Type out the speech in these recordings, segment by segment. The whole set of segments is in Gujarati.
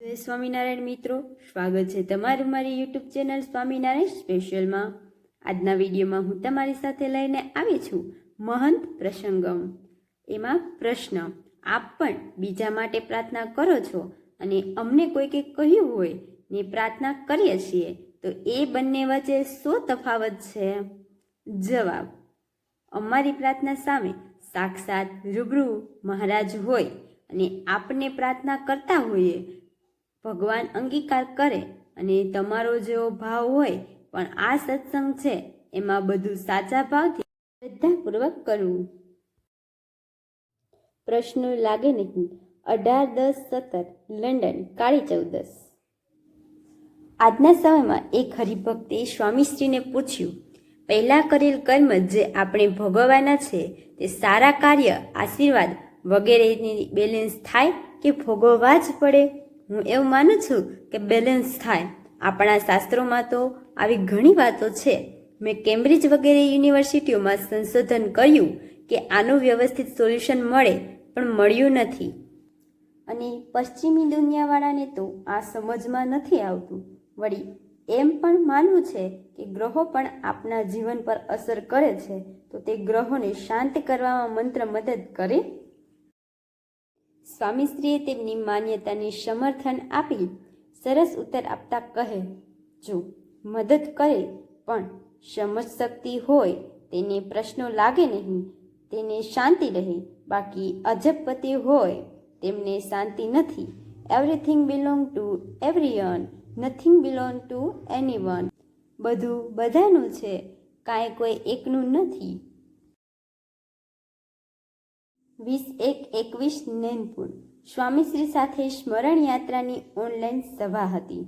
સ્વામિનારાયણ મિત્રો, સ્વાગત છે તમારું મારી યુટ્યુબ ચેનલ સ્વામિનારાયણ સ્પેશિયલમાં. આજના વિડીયોમાં હું તમારી સાથે લઈને આવી છું મહંત પ્રસંગમ. એમાં પ્રશ્ન, આપ પણ બીજા માટે પ્રાર્થના કરો છો અને અમને કોઈકે કહ્યું હોય ને પ્રાર્થના કરીએ છીએ, તો એ બંને વચ્ચે શું તફાવત છે? જવાબ, અમારી પ્રાર્થના સામે સાક્ષાત રૂબરૂ મહારાજ હોય અને આપને પ્રાર્થના કરતા હોઈએ ભગવાન અંગીકાર કરે અને તમારો જેવો ભાવ હોય પણ આ સત્સંગ છે, એમાં બધું સાચા ભાવથી શ્રદ્ધાપૂર્વક કરવું. પ્રશ્ન લાગે નહીં. અઢાર, દસ, સત્તર, લંડન, કાળી ચૌદસ. આજના સમયમાં એક હરિભક્તે સ્વામીશ્રીને પૂછ્યું, પહેલાં કરેલ કર્મ જે આપણે ભોગવવાના છે, તે સારા કાર્ય, આશીર્વાદ વગેરેની બેલેન્સ થાય કે ભોગવવા જ પડે? હું એવું માનું છું કે બેલેન્સ થાય. આપણા શાસ્ત્રોમાં તો આવી ઘણી વાતો છે. મેં કેમ્બ્રિજ વગેરે યુનિવર્સિટીઓમાં સંશોધન કર્યું કે આનું વ્યવસ્થિત સોલ્યુશન મળે, પણ મળ્યું નથી. અને પશ્ચિમી દુનિયાવાળાને તો આ સમજમાં નથી આવતું. વળી, એમ પણ માનવું છે કે ગ્રહો પણ આપના જીવન પર અસર કરે છે. તો તે ગ્રહોને શાંત કરવામાં મંત્ર મદદ કરે? સ્વામીશ્રીએ તેમની માન્યતાને સમર્થન આપી સરસ ઉત્તર આપતા કહે, જો મદદ કરે પણ સમજ શક્તિ હોય, તેને પ્રશ્નો લાગે નહીં, તેને શાંતિ રહે, બાકી અજબપતિ હોય, તેમને શાંતિ નથી. Everything belong to everyone nothing belong to anyone બધું બધાનું છે, કાંઈ કોઈ એકનું નથી. વીસ એક એકવીસ નૈનપુર. સ્વામીશ્રી સાથે સ્મરણ યાત્રાની ઓનલાઈન સભા હતી.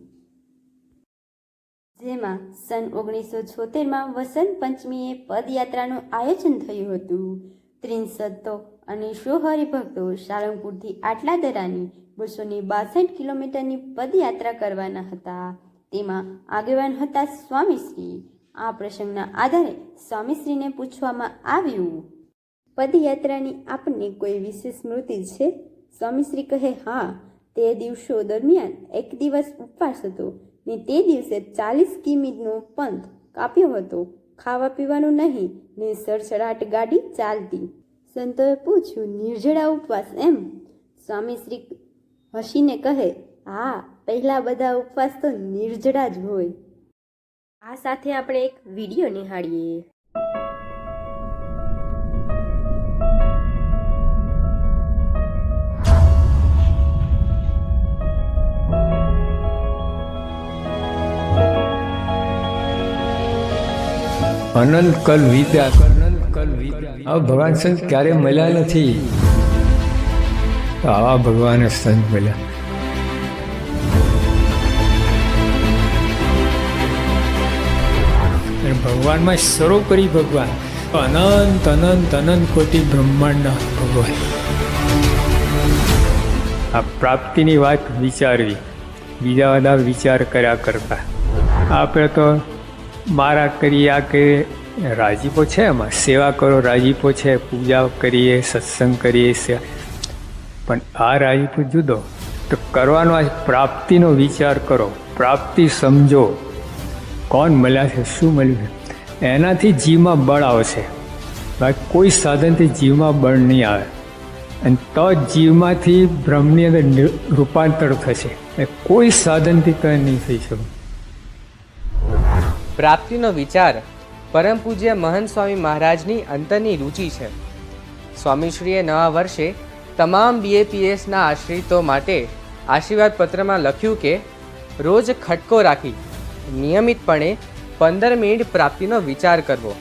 જેમાં સન ઓગણીસો છોતેરમાં વસંત પંચમીએ પદયાત્રાનું આયોજન થયું હતું. ત્રિંસતો અને સો હરિભક્તો સાળંગપુરથી આટલા દરાની બસો ને બાસઠ કિલોમીટરની પદયાત્રા કરવાના હતા. તેમાં આગેવાન હતા સ્વામીશ્રી આ પ્રસંગના આધારે સ્વામીશ્રીને પૂછવામાં આવ્યું પદયાત્રાની આપને કોઈ વિશેષ સ્મૃતિ છે? સ્વામીશ્રી કહે, હા, તે દિવસો દરમિયાન એક દિવસ ઉપવાસ હતો ને તે દિવસે ચાલીસ કિમીનો પંથ કાપ્યો હતો. ખાવા પીવાનું નહીં ને સરસડાટ ગાડી ચાલતી. સંતોએ પૂછ્યું, નિર્જળા ઉપવાસ એમ? સ્વામીશ્રી હસીને કહે, હા, પહેલા બધા ઉપવાસ તો નિર્જળા જ હોય. આ સાથે આપણે એક વીડિયો નિહાળીએ. અનંત કલ વિદ્યા. અનંત કલ ભગવાન સંત ક્યારે મળ્યા નથી? આવા ભગવાન સંત મળ્યા. ભગવાનમાં સર્વોપરી ભગવાન. અનંત અનંત અનંત કોટી બ્રહ્માંડના ભગવાન. આ પ્રાપ્તિની વાત વિચારવી. બીજા બધા વિચાર કર્યા કરતા. આપણે તો મારા કરીએ આ કરીએ રાજીપો છે એમાં? સેવા કરો, રાજીપો છે, પૂજા કરીએ, સત્સંગ કરીએ પણ આ રાજીપો જુદો. તો કરવાનો આ પ્રાપ્તિનો વિચાર કરો. પ્રાપ્તિ સમજો. કોણ મળ્યા છે? શું મળ્યું છે? એનાથી જીવમાં બળ આવશે બાકી કોઈ સાધનથી જીવમાં બળ નહીં આવે. અને તો જીવમાંથી બ્રહ્મની અંદર રૂપાંતર થશે. કોઈ સાધનથી કંઈ નહીં થઈ શકે. પ્રાપ્તિનો વિચાર પરમ પૂજ્ય મહંત સ્વામી મહારાજની અંતરની રુચિ છે. સ્વામીશ્રીએ નવા વર્ષે તમામ બીએપીએસના આશ્રિતો માટે આશીર્વાદ પત્રમાં લખ્યું કે, રોજ ખટકો રાખી નિયમિતપણે પંદર મિનિટ પ્રાપ્તિનો વિચાર કરવો.